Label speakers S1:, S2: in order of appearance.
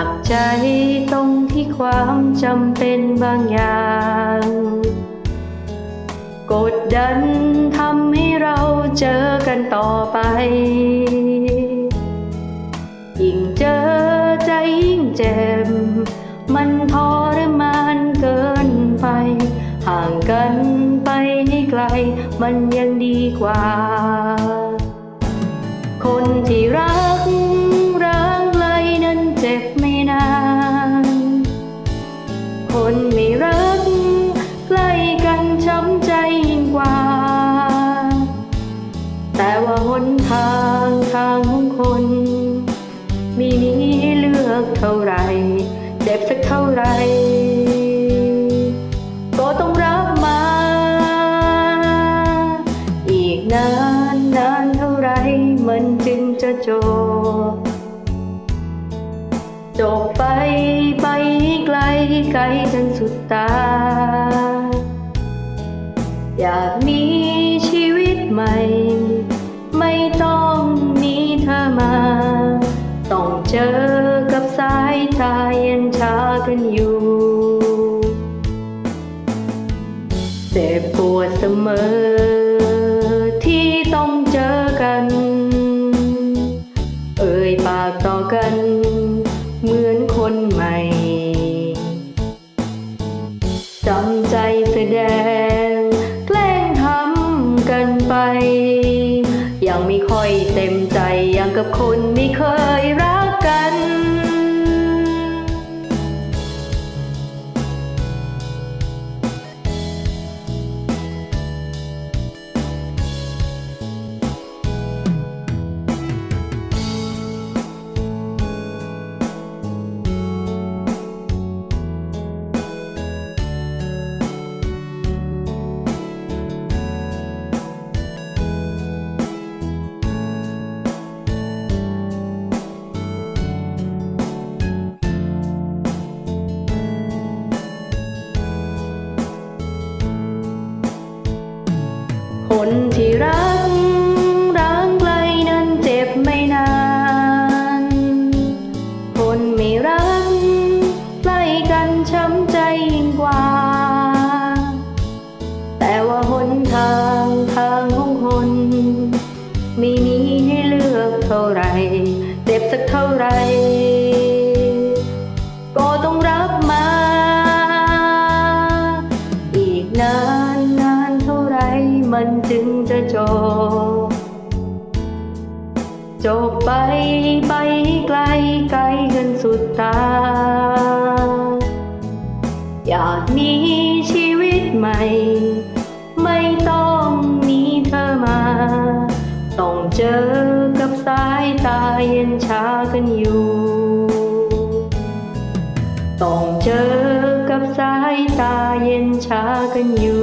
S1: หนักใจตรงที่ความจำเป็นบางอย่าง กดดันทำให้เราเจอกันต่อไป ยิ่งเจอใจยิ่งเจ็บ มันทรมานเกินไป ห่างกันไปให้ไกล มันยังดีกว่า คนที่รัก คนไม่รัก ใกล้กันช้ำใจยิ่งกว่า แต่ว่าหนทางทางของคน มีนี้เลือกเท่าไรเจ็บสักเท่าไร ก็ต้องรับมา อีกนานนานเท่าไรมันจึงจะจบจบไปไป ไกลกลจนสุดตา อยากมีชีวิตใหม่ ไม่ต้องมีเธอมา ต้องเจอกับสายตาเย็นชากันอยู่เจ็บปวดเสมอที่ต้องเจอกัน เอ่ยปากต่อกัน กับคนไม่เคยรัก ไร เจ็บสักเท่าไร ก็ต้องรับมา อีกนานนานเท่าไรมันจึงจะจบจบไปไปไกลไกล ต้องเจอกับสายตาเย็นชากันอยู่